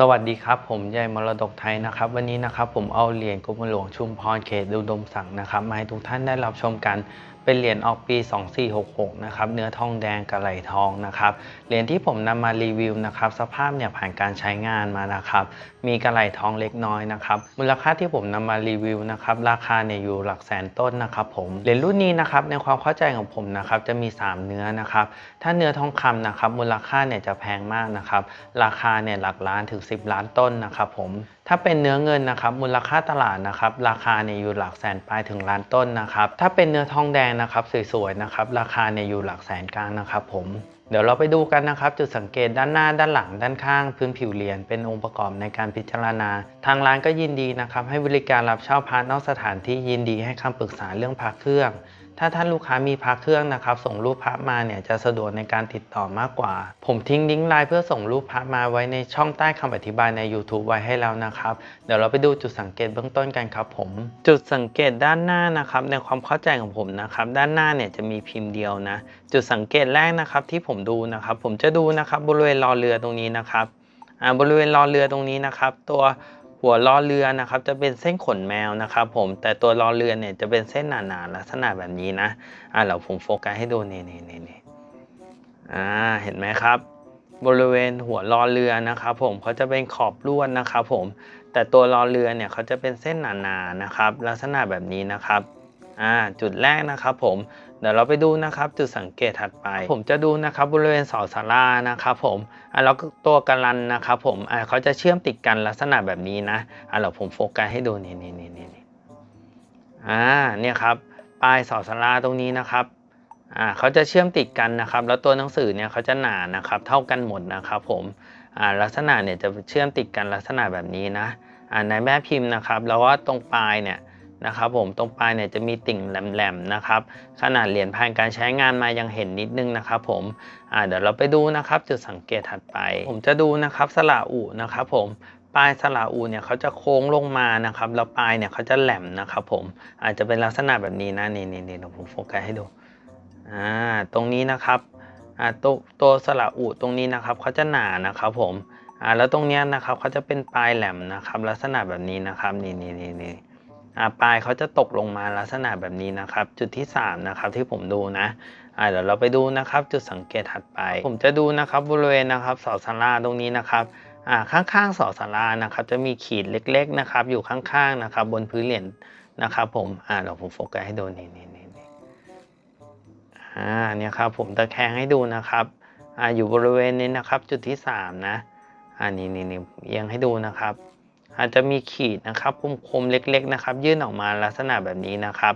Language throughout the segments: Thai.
สวัสดีครับ ผมยายมรดกไทยนะครับ วันนี้นะครับผมเอาเหรียญกรมหลวงชุมพรเขตดุดมศักดิ์นะครับมาให้ทุกท่านได้รับชมกัน เป็นเหรียญออกปี 2466 นะครับเนื้อทองแดงกับไหลทองนะครับเหรียญที่ผมนำมารีวิวนะครับสภาพเนี่ยผ่านการใช้งานมานะครับมีกระไหลทองเล็กน้อยนะครับมูลค่าที่ผมนำมารีวิวนะครับราคาเนี่ยอยู่หลักแสนต้นนะครับผมเหรียญรุ่นนี้นะครับในความเข้าใจของผมนะครับจะมี 3 เนื้อนะครับถ้าเนื้อทองคำนะครับมูลค่าเนี่ยจะแพงมากนะครับราคาเนี่ยหลักล้านถึง 10 ล้านต้นนะครับผม ถ้าเป็นเนื้อเงินนะครับมูลค่าตลาดนะครับราคาเนี่ยอยู่หลักแสนปลายถึงล้านต้นนะครับถ้าเป็นเนื้อทองแดงนะครับสวยๆนะครับราคาเนี่ยอยู่หลักแสนกลางนะครับผมเดี๋ยวเราไปดูกันนะครับ จุดสังเกตด้านหน้าด้านหลังด้านข้าง พื้นผิวเหรียญเป็นองค์ประกอบในการพิจารณา ทางร้านก็ยินดีนะครับ ให้บริการรับเช่าพระนอกสถานที่ยินดีให้คำปรึกษาเรื่องพระเครื่อง ถ้าท่านลูกค้ามีพระเครื่องนะครับ ส่งรูปพระมาเนี่ยจะสะดวกในการติดต่อมากกว่า ผมทิ้งลิงก์ไลน์เพื่อส่งรูปพระมาไว้ในช่องใต้คำอธิบายใน YouTube ไว้ให้แล้วนะครับ เดี๋ยวเราไปดูจุดสังเกตเบื้องต้นกันครับผม จุดสังเกตด้านหน้านะครับ ในความเข้าใจของผมนะครับ ด้านหน้าเนี่ยจะมีพิมพ์เดียวนะ จุดสังเกตแรกนะครับที่ผมดูนะครับ ผมจะดูนะครับบริเวณรอเรือตรงนี้นะครับอ่าบริเวณรอเรือตรงนี้นะครับ ตัว หัวล้อเรือนะครับจะเป็นเส้นขนแมวนะครับผมแต่ตัวล้อเรือเนี่ยจะเป็นเส้นหนาๆลักษณะแบบนี้นะอ่าเดี๋ยวผมโฟกัสให้ดูนี่นี่นี่นี่อ่าเห็นไหมครับ บริเวณหัวล้อเรือนะครับผมเขาจะเป็นขอบลวดนะครับผมแต่ตัวล้อเรือเนี่ยเขาจะเป็นเส้นหนาๆนะครับ ลักษณะแบบนี้นะครับอ่าจุดแรกนะครับผม เดี๋ยวเราไปดูนะครับจุดสังเกตถัดไป ผมจะดูนะครับบริเวณเสาศาลานะครับผมอ่าแล้วก็ตัวกระลันนะครับผมอ่าเขาจะเชื่อมติดกันลักษณะแบบนี้นะอ่าเราผมโฟกัสให้ดูนี่นี่นี่นี่นี่อ่าเนี่ยครับปลายเสาศาลาตรงนี้นะครับอ่าเขาจะเชื่อมติดกันนะครับ แล้วตัวหนังสือเนี่ยเขาจะหนานะครับ เท่ากันหมดนะครับผมอ่าลักษณะเนี่ยจะเชื่อมติดกันลักษณะแบบนี้นะอ่าในแม่พิมพ์นะครับ แล้วว่าตรงปลายเนี่ย นะครับผมตรงปลายเนี่ยจะมีติ่งแหลมๆนะครับ ขนาดเหรียญผ่านการใช้งานมายังเห็นนิดนึงนะครับผมเดี๋ยวเราไปดูนะครับจุดสังเกตถัดไป ผมจะดูนะครับสระอูนะครับผมปลายสระอูเนี่ยเขาจะโค้งลงมานะครับแล้วปลายเนี่ยเขาจะแหลมนะครับผมอาจจะเป็นลักษณะแบบนี้นะนี่นี่นี่เดี๋ยวผมโฟกัสให้ดูอ่าตรงนี้นะครับอ่าตัวตัวสระอุตรงนี้นะครับเขาจะหนานะครับผมอ่าแล้วตรงเนี้ยนะครับเขาจะเป็นปลายแหลมนะครับ ลักษณะแบบนี้นะครับนี่นี่นี่นี่ ปลายเขาจะตกลงมาลักษณะแบบนี้นะครับ จุดที่ 3 นะครับที่ผมดูนะอ่าเดี๋ยวเราไปดูนะครับ จุดสังเกตถัดไป ผมจะดูนะครับบริเวณนะครับเสาศาลาตรงนี้นะครับอ่าข้างๆเสาศาลานะครับ จะมีขีดเล็ก ๆนะครับ อยู่ข้างๆนะครับ บนพื้นเหรียญนะครับผมอ่าเดี๋ยวผมโฟกัสให้ดูนี่นี่นี่นี่อ่าเนี่ยครับผมตะแคงให้ดูนะครับอ่าอยู่บริเวณนี้นะครับ จุดที่ 3 นะอ่านี่นี่นี่เอียงให้ดูนะครับ อาจจะมีขีดนะครับคมๆเล็กๆนะครับ ยื่นออกมาลักษณะแบบนี้นะครับ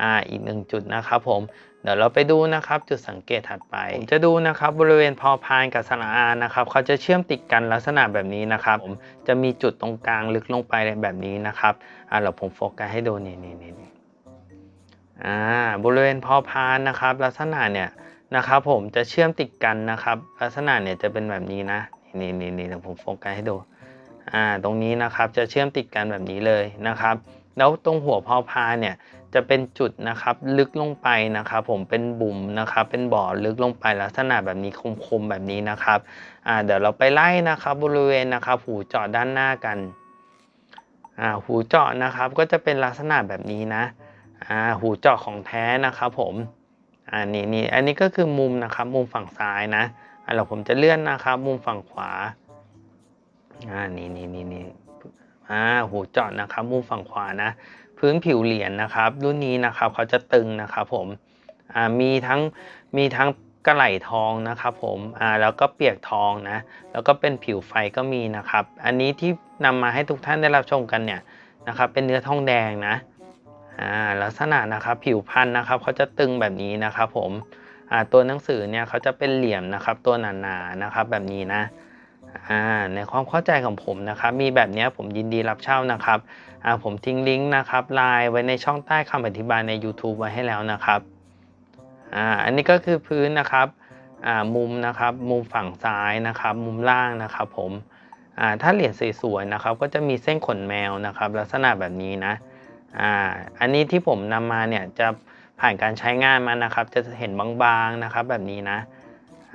อ่าอีกหนึ่งจุดนะครับผมเดี๋ยวเราไปดูนะครับจุดสังเกตถัดไปผมจะดูนะครับบริเวณพอพานกับสระอานะครับเขาจะเชื่อมติดกันลักษณะแบบนี้นะครับผมจะมีจุดตรงกลางลึกลงไปแบบนี้นะครับอ่าเราผมโฟกัสให้ดูนี่นี่นี่นี่อ่าบริเวณพอพานนะครับ ลักษณะเนี่ยนะครับผมจะเชื่อมติดกันนะครับ ลักษณะเนี่ยจะเป็นแบบนี้นะนี่นี่นี่เดี๋ยวผมโฟกัสให้ดู อ่าตรงนี้นะครับจะเชื่อมติดกันแบบนี้เลยนะครับ แล้วตรงหัวพอพาเนี่ยจะเป็นจุดนะครับลึกลงไปนะครับผมเป็นบุ่มนะครับเป็นบ่อลึกลงไปลักษณะแบบนี้คมๆแบบนี้นะครับอ่าเดี๋ยวเราไปไล่นะครับบริเวณนะครับหูเจาะด้านหน้ากันอ่าหูเจาะนะครับก็จะเป็นลักษณะแบบนี้นะอ่าหูเจาะของแท้นะครับผมอ่านี่นี่อันนี้ก็คือมุมนะครับมุมฝั่งซ้ายนะอ่าเราผมจะเลื่อนนะครับมุมฝั่งขวา อ่านี่นี่นี่นี่อ่าหูเจาะนะครับ มุมฝั่งขวานะ พื้นผิวเหรียญนะครับ รุ่นนี้นะครับเขาจะตึงนะครับผมอ่ามีทั้งมีทั้งกระไหลทองนะครับผมอ่าแล้วก็เปียกทองนะ แล้วก็เป็นผิวไฟก็มีนะครับ อันนี้ที่นำมาให้ทุกท่านได้รับชมกันเนี่ยนะครับ เป็นเนื้อทองแดงนะอ่าลักษณะนะครับผิวพันธุ์นะครับเขาจะตึงแบบนี้นะครับผมอ่าตัวหนังสือเนี่ยเขาจะเป็นเหลี่ยมนะครับ ตัวหนาๆนะครับ แบบนี้นะ อ่าในความเข้าใจของผมนะครับมีแบบนี้ผมยินดีรับเช่านะครับอ่าผมทิ้งลิงก์นะครับไลน์ไว้ในช่องใต้คำอธิบายใน YouTube ไว้ให้แล้วนะครับอ่าอันนี้ก็คือพื้นนะครับอ่ามุมนะครับมุมฝั่งซ้ายนะครับ มุมล่างนะครับผมอ่าถ้าเหรียญสวยๆนะครับก็จะมีเส้นขนแมวนะครับ ลักษณะแบบนี้นะอ่าอันนี้ที่ผมนำมาเนี่ยจะผ่านการใช้งานมานะครับ จะเห็นบางๆนะครับแบบนี้นะ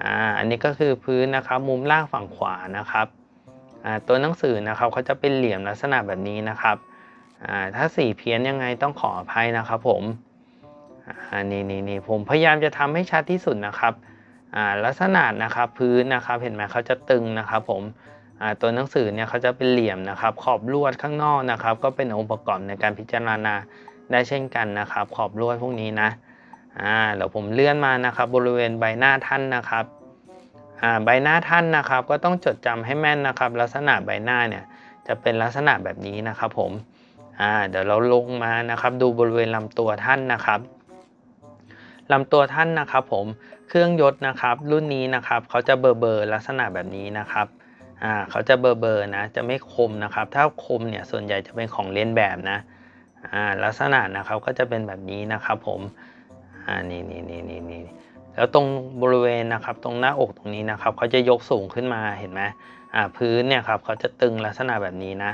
อ่าอันนี้ก็คือพื้นนะครับมุมล่างฝั่งขวานะครับอ่าตัวหนังสือนะครับเขาจะเป็นเหลี่ยมลักษณะแบบนี้นะครับอ่าถ้าสีเพี้ยนยังไงต้องขออภัยนะครับผมอ่านี่นี่นี่ผมพยายามจะทำให้ชัดที่สุดนะครับอ่าลักษณะนะครับพื้นนะครับเห็นไหมเขาจะตึงนะครับผมอ่าตัวหนังสือเนี่ยเขาจะเป็นเหลี่ยมนะครับ ขอบลวดข้างนอกนะครับ ก็เป็นองค์ประกอบในการพิจารณาได้เช่นกันนะครับ ขอบลวดพวกนี้นะ อ่าเดี๋ยวผมเลื่อนมานะครับบริเวณใบหน้าท่านนะครับอ่าใบหน้าท่านนะครับ ก็ต้องจดจำให้แม่นนะครับ ลักษณะใบหน้าเนี่ยจะเป็นลักษณะแบบนี้นะครับผมอ่าเดี๋ยวเราลงมานะครับ ดูบริเวณลำตัวท่านนะครับลำตัวท่านนะครับ ผมเครื่องยศนะครับ รุ่นนี้นะครับเขาจะเบอร์เบอร์ลักษณะแบบนี้นะครับอ่าเขาจะเบอร์เบอร์นะ จะไม่คมนะครับ ถ้าคมเนี่ยส่วนใหญ่จะเป็นของเลียนแบบนะอ่าลักษณะนะครับก็จะเป็นแบบนี้นะครับ ผม อ่านี่นี่นี่นี่นี่แล้วตรงบริเวณนะครับตรงหน้าอกตรงนี้นะครับเขาจะยกสูงขึ้นมาเห็นไหมอ่าพื้นเนี่ยครับเขาจะตึงลักษณะแบบนี้นะ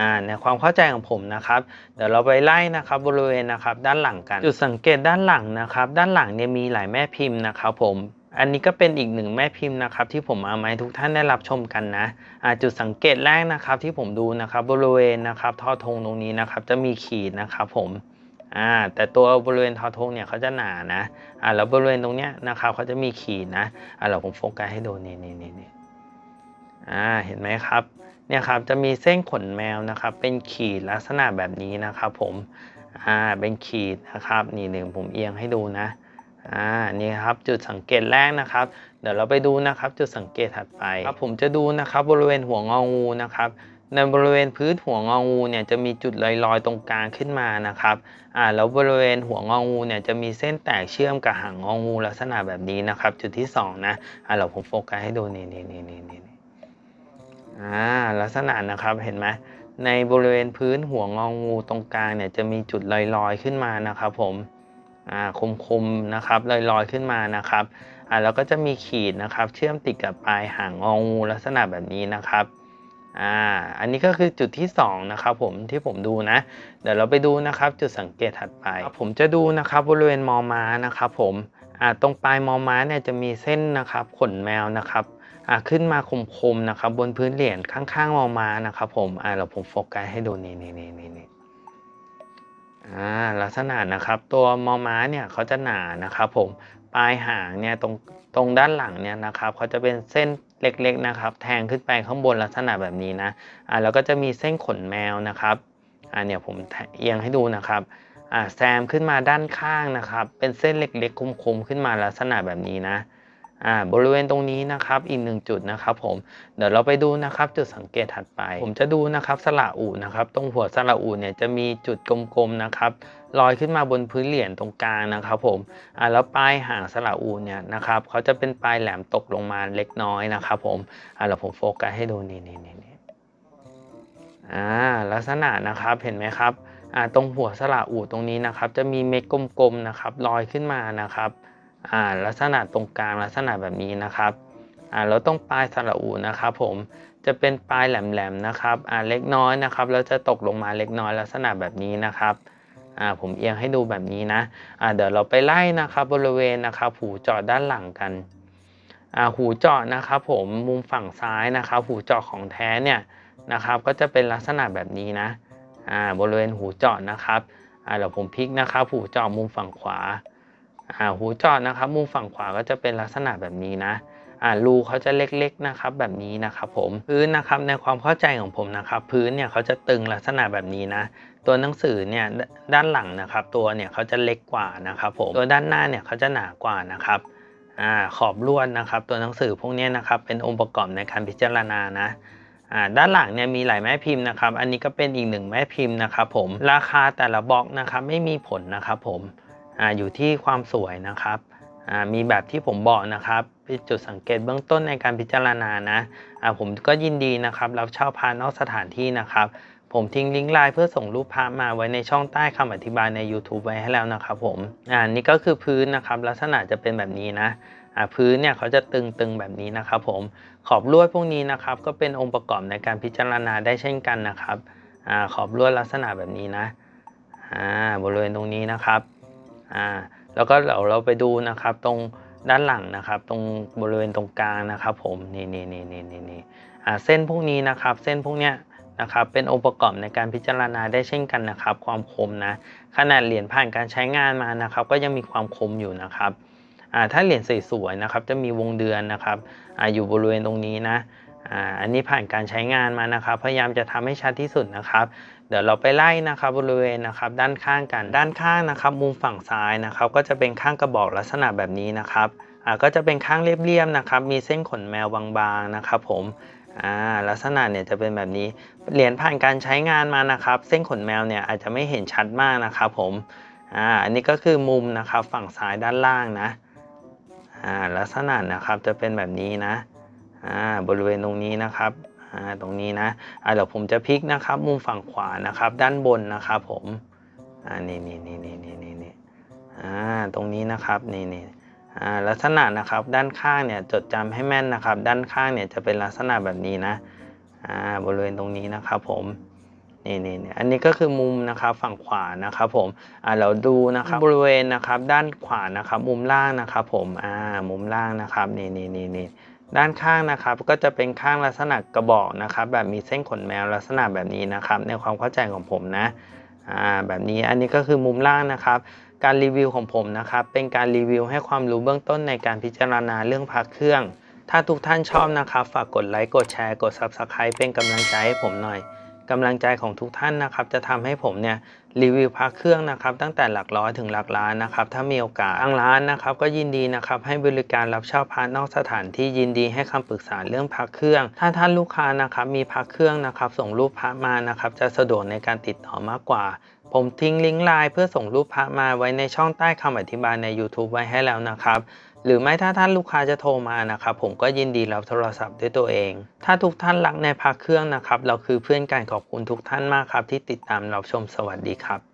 อ่าในความเข้าใจของผมนะครับ เดี๋ยวเราไปไล่นะครับบริเวณนะครับด้านหลังกัน จุดสังเกตด้านหลังนะครับ ด้านหลังเนี่ยมีหลายแม่พิมพ์นะครับผมอันนี้ก็เป็นอีกหนึ่งแม่พิมพ์นะครับที่ผมเอามาให้ทุกท่านได้รับชมกันนะอ่าจุดสังเกตแรกนะครับที่ผมดูนะครับบริเวณนะครับท่อธงตรงนี้นะครับจะมีขีดนะครับผม อ่าแต่ตัวบริเวณทอธงเนี่ยเขาจะหนานะอ่าแล้วบริเวณตรงเนี้ยนะครับเขาจะมีขีดนะอ่าเราผมโฟกัสให้ดูนี่นี่นี่นี่อ่าเห็นไหมครับเนี่ยครับจะมีเส้นขนแมวนะครับ เป็นขีดลักษณะแบบนี้นะครับ ผมอ่าเป็นขีดนะครับนี่หนึ่งผมเอียงให้ดูนะอ่านี่ครับจุดสังเกตแรกนะครับ เดี๋ยวเราไปดูนะครับ จุดสังเกตถัดไปครับผมจะดูนะครับบริเวณหัวงองูนะครับ ในบริเวณพื้นหัวงองูเนี่ยจะมีจุดลอยๆ ตรงกลางขึ้นมานะครับอ่าแล้วบริเวณหัวงองูเนี่ยจะมีเส้นแตกเชื่อมกับหางงองูลักษณะแบบนี้นะครับ จุดที่สองนะอ่าเราผมโฟกัสให้ดูนี่นี่นี่นี่นี่อ่าลักษณะนะครับเห็นไหมในบริเวณพื้นหัวงองูตรงกลางเนี่ยจะมีจุดลอยๆขึ้นมานะครับ ผมอ่าคมๆนะครับลอยๆขึ้นมานะครับอ่าแล้วก็จะมีขีดนะครับ เชื่อมติดกับปลายหางงองูลักษณะแบบนี้นะครับ อ่าอันนี้ก็คือจุดที่สองนะครับผมที่ผมดูนะ เดี๋ยวเราไปดูนะครับจุดสังเกตถัดไป ผมจะดูนะครับบริเวณมอม้านะครับผมอ่าตรงปลายมอม้าเนี่ยจะมีเส้นนะครับขนแมวนะครับอ่าขึ้นมาคมๆนะครับบนพื้นเหรียญข้างๆมอมานะครับผมอ่าเราผมโฟกัสให้ดูนี่นี่นี่นี่นี่อ่าลักษณะนะครับตัวมอม้าเนี่ยเขาจะหนานะครับผมปลายหางเนี่ยตรง ตรงด้านหลังเนี่ยนะครับเขาจะเป็นเส้นเล็กๆนะครับ แทงขึ้นไปข้างบนลักษณะแบบนี้นะอ่าแล้วก็จะมีเส้นขนแมวนะครับอ่าเนี่ยผมเอียงให้ดูนะครับอ่าแซมขึ้นมาด้านข้างนะครับ เป็นเส้นเล็กๆคมๆขึ้นมาลักษณะแบบนี้นะอ่าบริเวณตรงนี้นะครับอีกหนึ่งจุดนะครับผมเดี๋ยวเราไปดูนะครับจุดสังเกตถัดไป ผมจะดูนะครับสระอูนะครับ ตรงหัวสระอูเนี่ยจะมีจุดกลมๆนะครับ ลอยขึ้นมาบนพื้นเหรียญตรงกลางนะครับผมอ่าแล้วปลายหางสระอูเนี่ยนะครับเขาจะเป็นปลายแหลมตกลงมาเล็กน้อยนะครับผมอ่าเราผมโฟกัสให้ดูนี่นี่นี่นี่อ่าลักษณะนะครับเห็นไหมครับอ่าตรงหัวสระอูตรงนี้นะครับ จะมีเม็ดกลมๆนะครับลอยขึ้นมานะครับอ่าลักษณะตรงกลางลักษณะแบบนี้นะครับอ่าแล้วตรงปลายสระอูนะครับผมจะเป็นปลายแหลมๆนะครับอ่าเล็กน้อยนะครับแล้วจะตกลงมาเล็กน้อยลักษณะแบบนี้นะครับ อ่าผมเอียงให้ดูแบบนี้นะอ่าเดี๋ยวเราไปไล่นะครับบริเวณนะครับหูเจาะด้านหลังกันอ่าหูเจาะนะครับผมมุมฝั่งซ้ายนะครับหูเจาะของแท้เนี่ยนะครับก็จะเป็นลักษณะแบบนี้นะอ่าบริเวณหูเจาะนะครับอ่าเดี๋ยวผมพลิกนะครับหูเจาะมุมฝั่งขวาอ่าหูเจาะนะครับมุมฝั่งขวาก็จะเป็นลักษณะแบบนี้นะ อ่ารูเขาจะเล็กๆนะครับแบบนี้นะครับผมพื้นนะครับในความเข้าใจของผมนะครับ พื้นเนี่ยเขาจะตึงลักษณะแบบนี้นะตัวหนังสือเนี่ยด้านหลังนะครับ ตัวเนี่ยเขาจะเล็กกว่านะครับผมตัวด้านหน้าเนี่ยเขาจะหนากว่านะครับอ่าขอบลวดนะครับ ตัวหนังสือพวกนี้นะครับเป็นองค์ประกอบในการพิจารณานะอ่าด้านหลังเนี่ยมีหลายแม่พิมพ์นะครับ อันนี้ก็เป็นอีกหนึ่งแม่พิมพ์นะครับผมราคาแต่ละบล็อกนะครับไม่มีผลนะครับผมอ่าอยู่ที่ความสวยนะครับ มีแบบที่ผมบอกนะครับเป็นจุดสังเกตเบื้องต้นในการพิจารณานะผมก็ยินดีนะครับรับเช่าพานอกสถานที่นะครับ ผมทิ้งลิงก์ไลน์เพื่อส่งรูปภาพมาไว้ในช่องใต้คำอธิบายใน YouTube ไว้ให้แล้วนะครับผมอ่านี่ก็คือพื้นนะครับลักษณะจะเป็นแบบนี้นะอ่าพื้นเนี่ยเขาจะตึงๆแบบนี้นะครับผมขอบลวดพวกนี้นะครับก็เป็นองค์ประกอบในการพิจารณาได้เช่นกันนะครับอ่าขอบลวดลักษณะแบบนี้นะอ่าบริเวณตรงนี้นะครับอ่า แล้วก็เราเราไปดูนะครับตรงด้านหลังนะครับ ตรงบริเวณตรงกลางนะครับผมนี่นี่นี่นี่นี่นี่อ่าเส้นพวกนี้นะครับ เส้นพวกเนี้ยนะครับเป็นองค์ประกอบในการพิจารณาได้เช่นกันนะครับ ความคมนะขนาดเหรียญผ่านการใช้งานมานะครับ ก็ยังมีความคมอยู่นะครับอ่าถ้าเหรียญสวยๆนะครับ จะมีวงเดือนนะครับอ่าอยู่บริเวณตรงนี้นะอ่าอันนี้ผ่านการใช้งานมานะครับ พยายามจะทำให้ชัดที่สุดนะครับ เดี๋ยวเราไปไล่นะครับบริเวณนะครับด้านข้างกันด้านข้างนะครับ มุมฝั่งซ้ายนะครับ ก็จะเป็นข้างกระบอกลักษณะแบบนี้นะครับอ่าก็จะเป็นข้างเรียบๆนะครับ มีเส้นขนแมวบางๆนะครับ ผมอ่าลักษณะเนี่ยจะเป็นแบบนี้เหรียญผ่านการใช้งานมานะครับ เส้นขนแมวเนี่ยอาจจะไม่เห็นชัดมากนะครับ ผมอ่าอันนี้ก็คือมุมนะครับฝั่งซ้ายด้านล่างนะอ่าลักษณะนะครับจะเป็นแบบนี้นะอ่าบริเวณตรงนี้นะครับ ตรงนี้นะอ่าเดี๋ยวผมจะพลิกนะครับ มุมฝั่งขวานะครับ ด้านบนนะครับผมอ่านี่นี่นี่นี่นี่นี่นี่อ่าตรงนี้นะครับนี่นี่อ่าลักษณะนะครับด้านข้างเนี่ยจดจำให้แม่นนะครับ ด้านข้างเนี่ยจะเป็นลักษณะแบบนี้นะอ่าบริเวณตรงนี้นะครับผมนี่นี่นี่อันนี้ก็คือมุมนะครับฝั่งขวานะครับผมอ่าเราดูนะครับบริเวณนะครับด้านขวานะครับ มุมล่างนะครับผมอ่ามุมล่างนะครับนี่นี่นี่นี่ ด้านข้างนะครับก็จะเป็นข้างลักษณะกระบอกนะครับแบบมีเส้นขนแมวลักษณะแบบนี้นะครับ ในความเข้าใจของผมนะอ่าแบบนี้อันนี้ก็คือมุมล่างนะครับ การรีวิวของผมนะครับ เป็นการรีวิวให้ความรู้เบื้องต้นในการพิจารณาเรื่องพักเครื่อง ถ้าทุกท่านชอบนะครับ ฝากกดไลค์กดแชร์กด Subscribe เป็นกำลังใจให้ผมหน่อย กำลังใจของทุกท่านนะครับ จะทำให้ผมเนี่ยรีวิวพักเครื่องนะครับ ตั้งแต่หลักร้อยถึงหลักล้านนะครับ ถ้ามีโอกาสทางร้านนะครับ ก็ยินดีนะครับ ให้บริการรับเช่าพาร์ทนอกสถานที่ยินดีให้คำปรึกษาเรื่องพักเครื่อง ถ้าท่านลูกค้านะครับมีพักเครื่องนะครับ ส่งรูปพระมานะครับ จะสะดวกในการติดต่อมากกว่า ผมทิ้งลิงก์ไลน์เพื่อส่งรูปพระมาไว้ในช่องใต้คำอธิบายใน YouTube ไว้ให้แล้วนะครับ หรือไม่ถ้าท่านลูกค้าจะโทรมานะครับผมก็ยินดีรับโทรศัพท์ด้วยตัวเอง ถ้าทุกท่านรักในพักเครื่องนะครับ เราคือเพื่อนกันขอบคุณทุกท่านมากครับ ที่ติดตามรับชมสวัสดีครับ